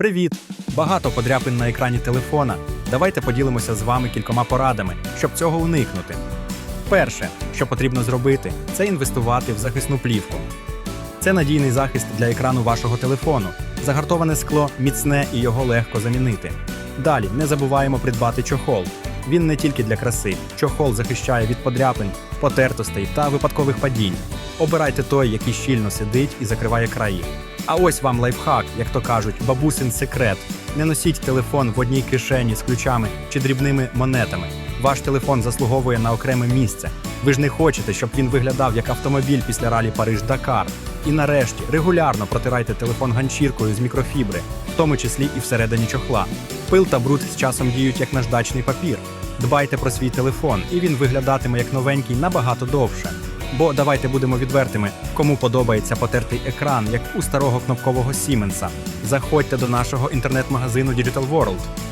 Привіт! Багато подряпин на екрані телефона. Давайте поділимося з вами кількома порадами, щоб цього уникнути. Перше, що потрібно зробити, це інвестувати в захисну плівку. Це надійний захист для екрану вашого телефону. Загартоване скло міцне і його легко замінити. Далі не забуваємо придбати чохол. Він не тільки для краси. Чохол захищає від подряпин, потертостей та випадкових падінь. Обирайте той, який щільно сидить і закриває краї. А ось вам лайфхак, як то кажуть, бабусин секрет. Не носіть телефон в одній кишені з ключами чи дрібними монетами. Ваш телефон заслуговує на окреме місце. Ви ж не хочете, щоб він виглядав як автомобіль після ралі Париж-Дакар. І нарешті регулярно протирайте телефон ганчіркою з мікрофібри, в тому числі і всередині чохла. Пил та бруд з часом діють як наждачний папір. Дбайте про свій телефон, і він виглядатиме як новенький набагато довше. Бо давайте будемо відвертими, кому подобається потертий екран, як у старого кнопкового Сіменса. Заходьте до нашого інтернет-магазину Digital World.